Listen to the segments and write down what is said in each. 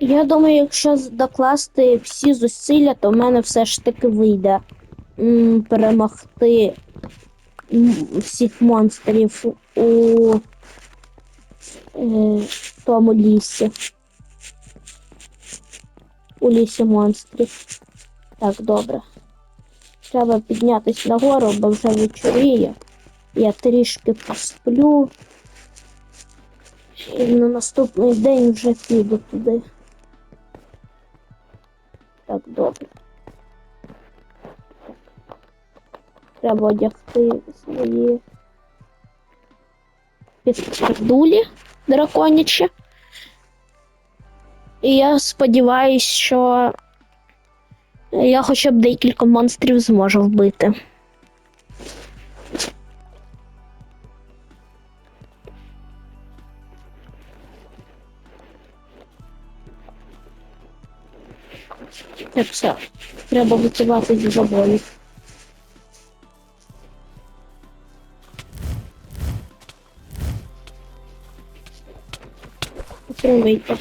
Я думаю, якщо докласти всі зусилля, то в мене все ж таки вийде м, перемогти м, всіх монстрів у е, тому лісі. У лісі монстрів. Так, добре. Треба піднятись нагору, бо вже вечоріє. Я трішки посплю. І на наступний день вже піду туди. Так, добре. Треба одягти свої підкрадулі драконячі. І я сподіваюсь, що я хоча б декілька монстрів зможу вбити. Все. Треба готуватись до бою. Отримайте.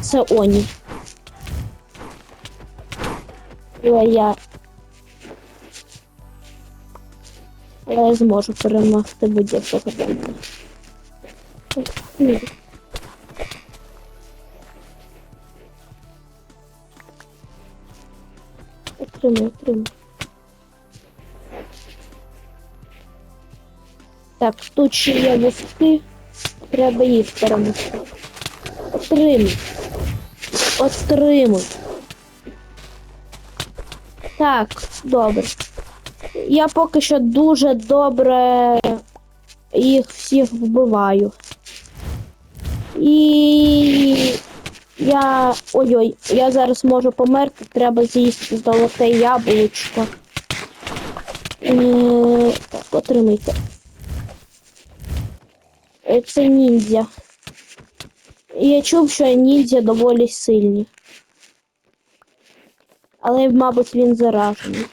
Це Оні. Але я. Я зможу перемогти будь-якого Отримай, отримай. Так, тут ще є вовки. Треба їх перемогти. Отримай. Отримуй. Так, добре. Я поки що дуже добре їх всіх вбиваю. І я. Ой-ой, я зараз можу померти, треба з'їсти золоте яблучко. Е, Так, отримайте. Е, Це ніндзя. Я чув, що ніндзя доволі сильні. Але, мабуть, він заражений.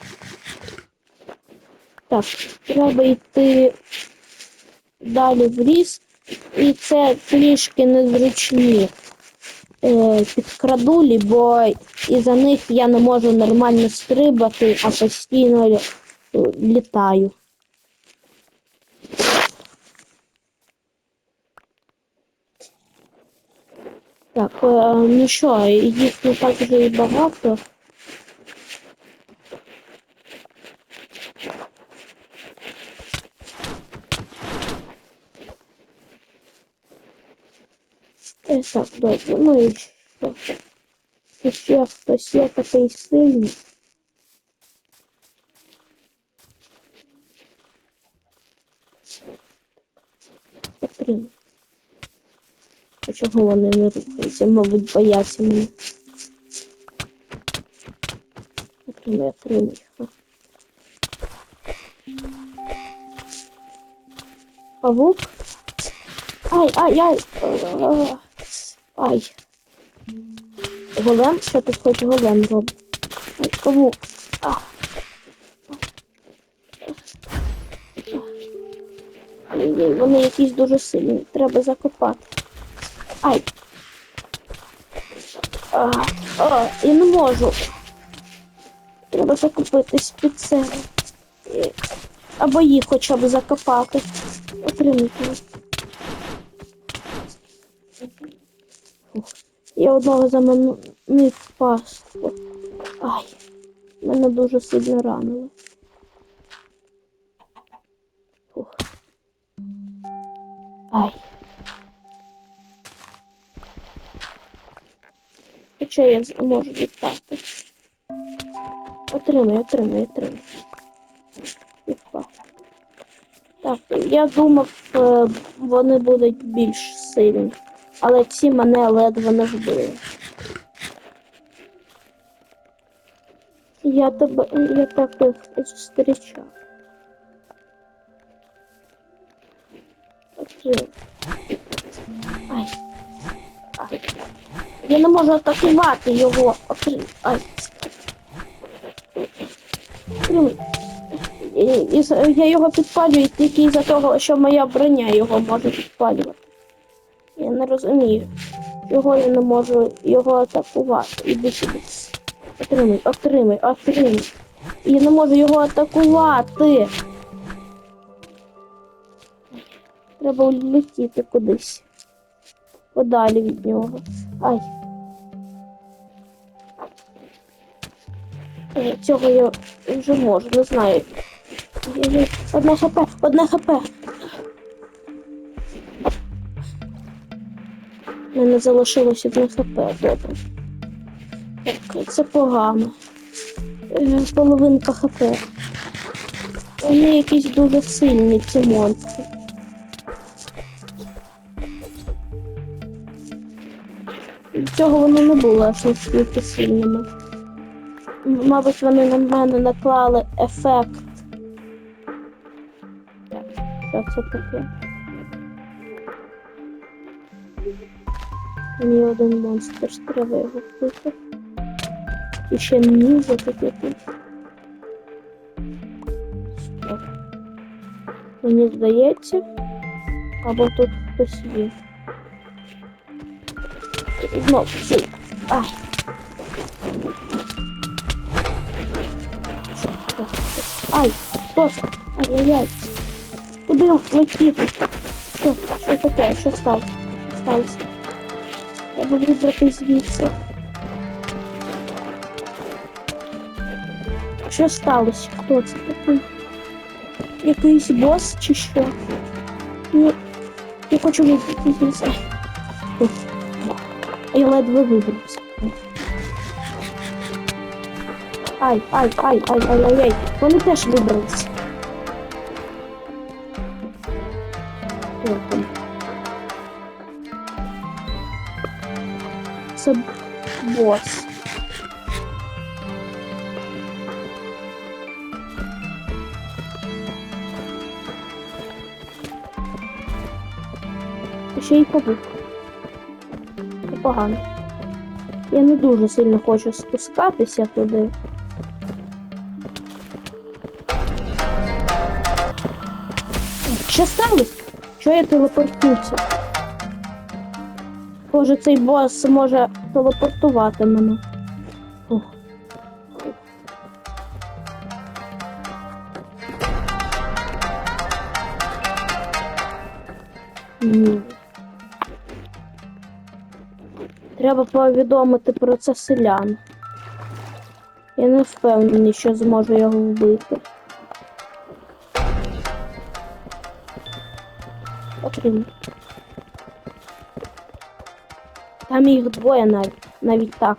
Так, треба йти далі в ліс. І це трішки незручні е, підкрадулі, бо із-за них я не можу нормально стрибати, а постійно літаю. Так, е, ну що, їх не так вже і багато. Добре, ну і що? Ще хтось є такий сильний. Потрібно. А чого вони не рухаються? Мабуть, бояться мене. Отримай, отримай. Ха. Павук? Ай, ай, ай. Ай. Голем? Що тут хоч голем робить? Павук. А. Вони якісь дуже сильні. Треба закопати. Ай. А, а, я не можу. Треба закопитись під це. Або їх хоча б закопати. Отримати. Я одного заманив пастку. Ай. Мене дуже сильно ранило. Фух. Ай. Хоча я можу літати. Отримай, отримай, отримай. Так, я думав, е, вони будуть більш сильні. Але ці мене ледве не вбили. Я тебе. я таких зустрічав. Ай. Ай. Я не можу атакувати його. Ай. Я його підпалюю тільки за того, що моя броня його може підпалювати. Розумію. Чого я не можу його атакувати. Іди сюди. Отримай, отримай, отримай. Я не можу його атакувати. Треба улетіти кудись. Подалі від нього. Ай. Е, Цього я вже можу, не знаю. Є-є. Одне хп, одне хп. У мене залишилось одне хп, добре. Так, це погано. Е, Половинка хп. Вони якісь дуже сильні, ці монстри. Цього вони не були аж настільки сильними. Мабуть, вони на мене наклали ефект. Так, що це таке? Мені один монстр треба його вбити. І ще тут якийсь. Стоп. Мені здається, або тут хтось є. Знов цей. Ай. Ай, це? Ай-яй-яй. Куди летів? Що? Що таке? Що сталося? Сталося? Треба вибрати звідси. Що сталося? Хто це такий? Якийсь бос чи що? Ну, я хочу вибрати звідси. Я ледве вибрався. Ай, ай, ай, ай, ай, ай, ай. Вони теж вибралися. Бос. І Ще й павук. Непогано. Я не дуже сильно хочу спускатися туди. Що сталося? Що я телепортуюся? Боже, цей бос може телепортувати мене. Треба повідомити про це селян. Я не впевнений, що зможу його вбити. Отримай. Там їх двоє навіть, навіть так.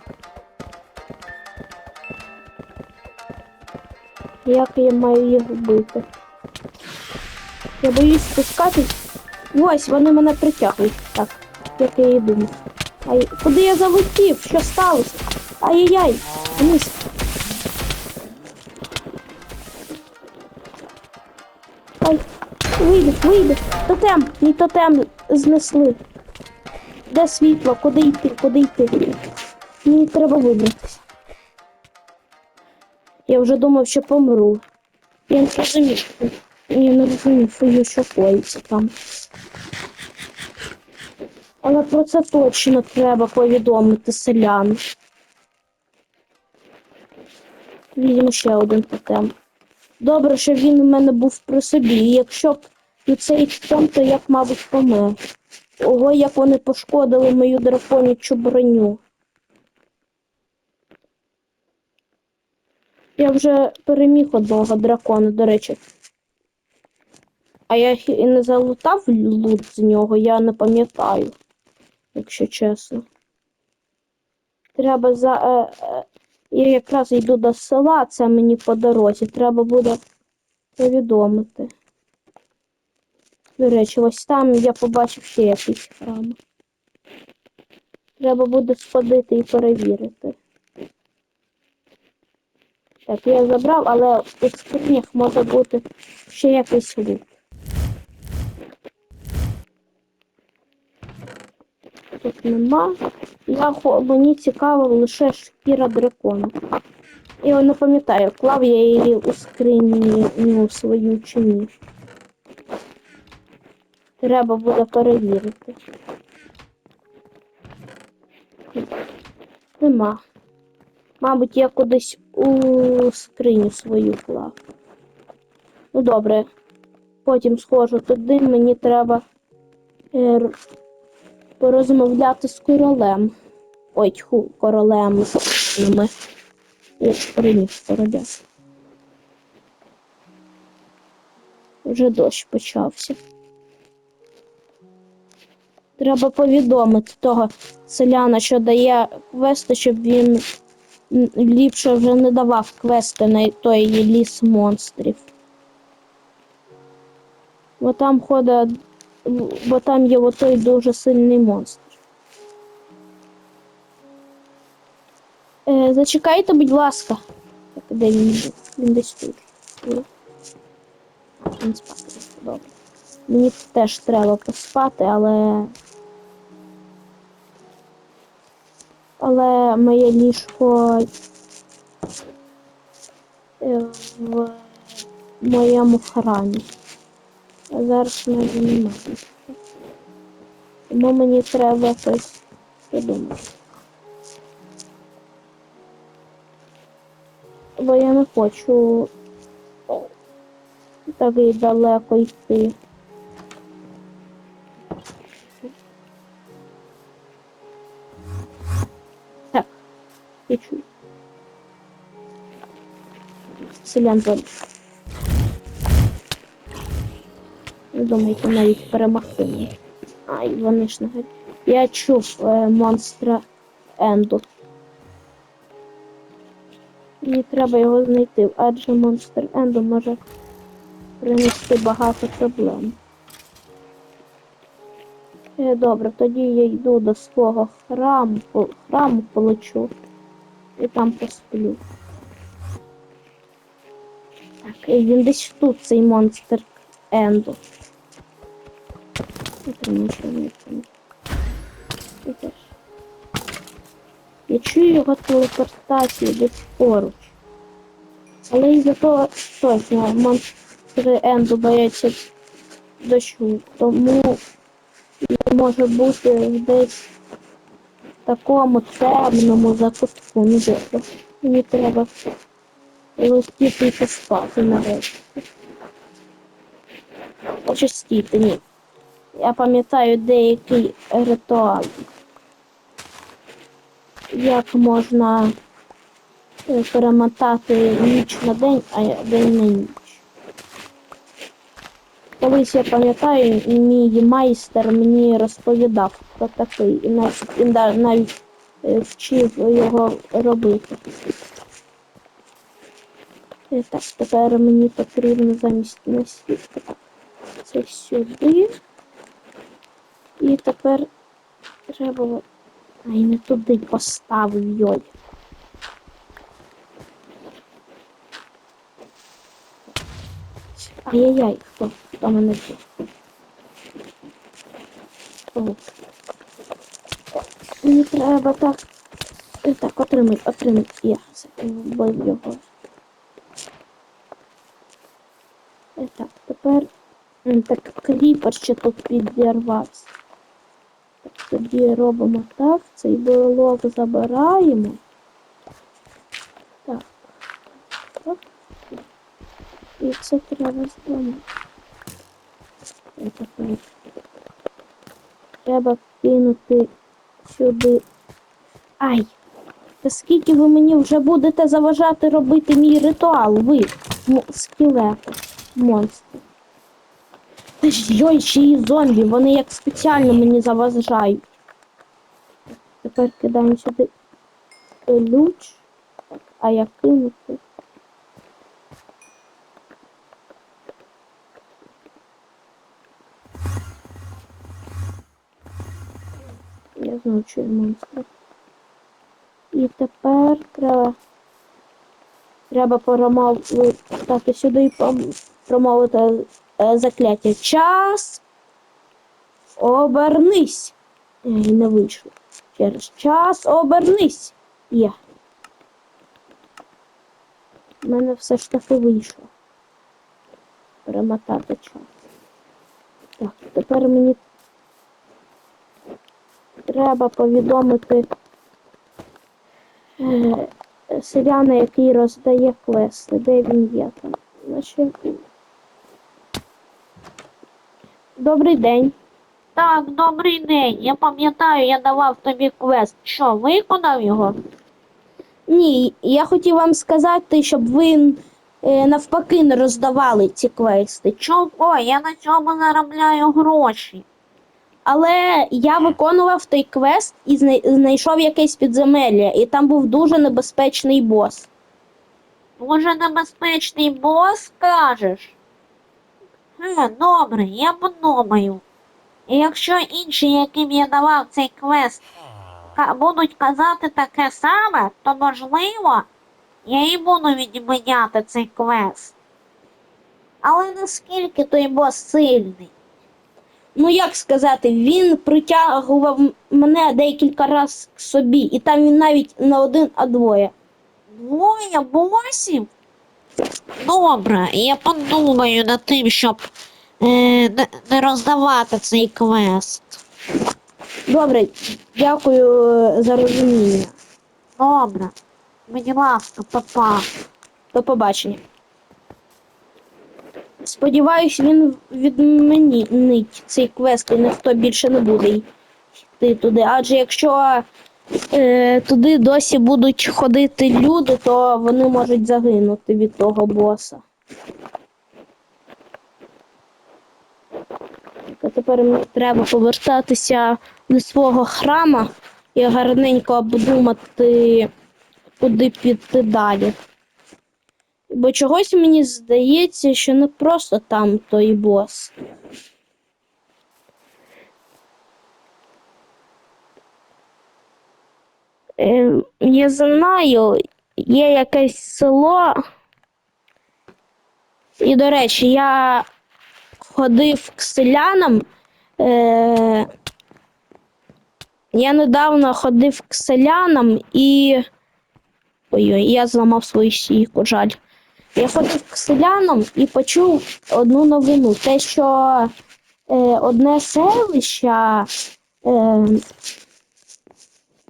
Як я маю їх вбити? Я боюсь спускатись. Ось, вони мене притягують. Так, як я і думав. Ай, куди я залетів? Що сталося? Ай-яй-яй! Вниз. Ай, вийде, вийде. Тотем, мій тотем знесли. Де світло? Куди йти? Куди йти? Мені треба вибратися. Я вже думав, що помру. Я не розумів. Я не розумів, що коїться там. Але про це точно треба повідомити селян. Візьмемо ще один тотем. Добре, що він у мене був при собі. Якщо б цей тотем, то я б, мабуть, помер. Ого, як вони пошкодили мою драконячу броню. Я вже переміг одного дракона, до речі. А я і не залутав лут з нього, я не пам'ятаю, якщо чесно. Треба за. Е, е, я якраз йду до села, це мені по дорозі. Треба буде повідомити. До речі, ось там я побачив ще якийсь храм. Треба буде сходити і перевірити. Так, я забрав, але у скринях може бути ще якийсь лут. Тут нема. Я, мені цікаво лише шкіра дракона. Я не пам'ятаю, клав я її у скрині ну, свою чи ні. Треба буде перевірити. Нема. Мабуть, я кудись у скриню свою клав. Ну добре. Потім схожу туди, мені треба е, порозмовляти з королем. Ой, тьху, королем. Ми. Я приніс короля. Вже дощ почався. Треба повідомити того селяна, що дає квести, щоб він ліпше вже не давав квести на той ліс монстрів. Бо там ходить, бо там є отой дуже сильний монстр. Е, зачекайте, будь ласка. Так, де він? Він десь тут. Є. Він спати. Добре. Мені теж треба поспати, але. Але моє ліжко е, в моєму храмі. А зараз в мене. Тому мені треба щось придумати. Бо я не хочу так і далеко йти. Чую. Селян зваль. Не думайте навіть перемогти мене. Ай, вони ж горять. Я чув е, монстра Енду. Мені треба його знайти, адже монстр Енду може принести багато проблем. Е, добре, тоді я йду до свого храму, храму полечу і там посплю. Так, і він десь тут, цей монстр Енду. Я чую його телепортацію десь поруч. Але із-за того, точно, монстри Енду бояться дощу, тому він може бути десь такому темному закутку. Ну добре. Мені треба летіти і поспати нарешті. Очистити, ні. Я пам'ятаю деякий ритуал. Як можна е, перемотати ніч на день, а день на ніч. Колись я пам'ятаю, мій майстер мені розповідав про такий, і навіть, і навіть е, вчив його робити. І так, тепер мені потрібно замість насвітки. Це сюди. І тепер треба. Ай, не туди поставив йой. Ай-яй-яй, хто? Хто мене? О. Мені треба так. Так, отримай, отримай. Я вбив його. Е, Так, тепер. Так, кріпер ще тут підірвався. Тоді робимо так, цей блок забираємо. Так. Так. І це треба зламати. Треба кинути сюди. Ай! Та скільки ви мені вже будете заважати робити мій ритуал, ви, скелети, монстри. Та ж ще і зомбі, вони як спеціально мені заважають. Тепер кидаємо сюди ключ. А я кинути. Я знаю, що я монстр. І тепер треба. Треба промовити сюди і промовити е, закляття. Час. Обернись. Е, Не вийшло. Через час обернись. Є. У мене все ж таки вийшло. Перемотати час. Так, тепер мені треба повідомити е, селяна, який роздає квести. Де він є там? Значить... Добрий день. Так, добрий день. Я пам'ятаю, я давав тобі квест. Що, виконав його? Ні, я хотів вам сказати, щоб ви е, навпаки не роздавали ці квести. Чого? Я на цьому заробляю гроші. Але я виконував той квест і знайшов якесь підземелля, і там був дуже небезпечний бос. Дуже небезпечний бос, кажеш? Хе, добре, я подумаю. І якщо інші, яким я давав цей квест, будуть казати таке саме, то можливо, я і буду відміняти цей квест. Але наскільки той бос сильний? Ну як сказати, він притягував мене декілька разів к собі, і там він навіть не один, а двоє. Двоє босів? Добре, я подумаю над тим, щоб е, не, роздавати цей квест. Добре, дякую е, за розуміння. Добре. Будь ласка, папа. До побачення. Сподіваюсь, він відмінить цей квест і ніхто більше не буде йти туди. Адже якщо е, туди досі будуть ходити люди, то вони можуть загинути від того боса. А тепер треба повертатися до свого храма і гарненько обдумати, куди піти далі. Бо чогось мені здається, що не просто там той бос. Е, я знаю, є якесь село. І, до речі, я ходив к селянам. Е, я недавно ходив к селянам і. Ой-ой, я зламав свою стійку, жаль. Я ходив к селянам і почув одну новину. Те, що е, одне селище,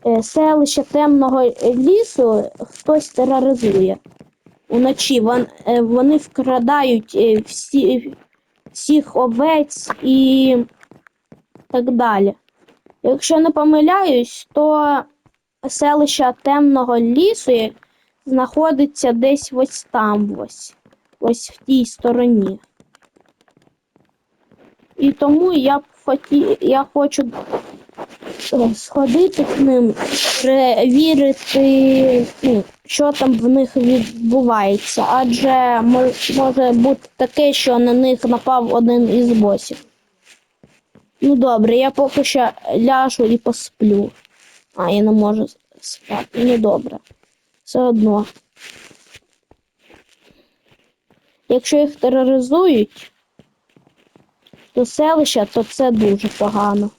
е, селище темного лісу хтось тероризує. Уночі вон, е, вони вкрадають е, всі, всіх овець і так далі. Якщо не помиляюсь, то селище темного лісу знаходиться десь ось там ось. Ось в тій стороні. І тому я б хоті... я хочу сходити к ним, перевірити, ну, що там в них відбувається. Адже може бути таке, що на них напав один із босів. Ну добре, я поки що ляжу і посплю. А, я не можу спати. Ну добре. Все одно. Якщо їх тероризують, то селища, то це дуже погано.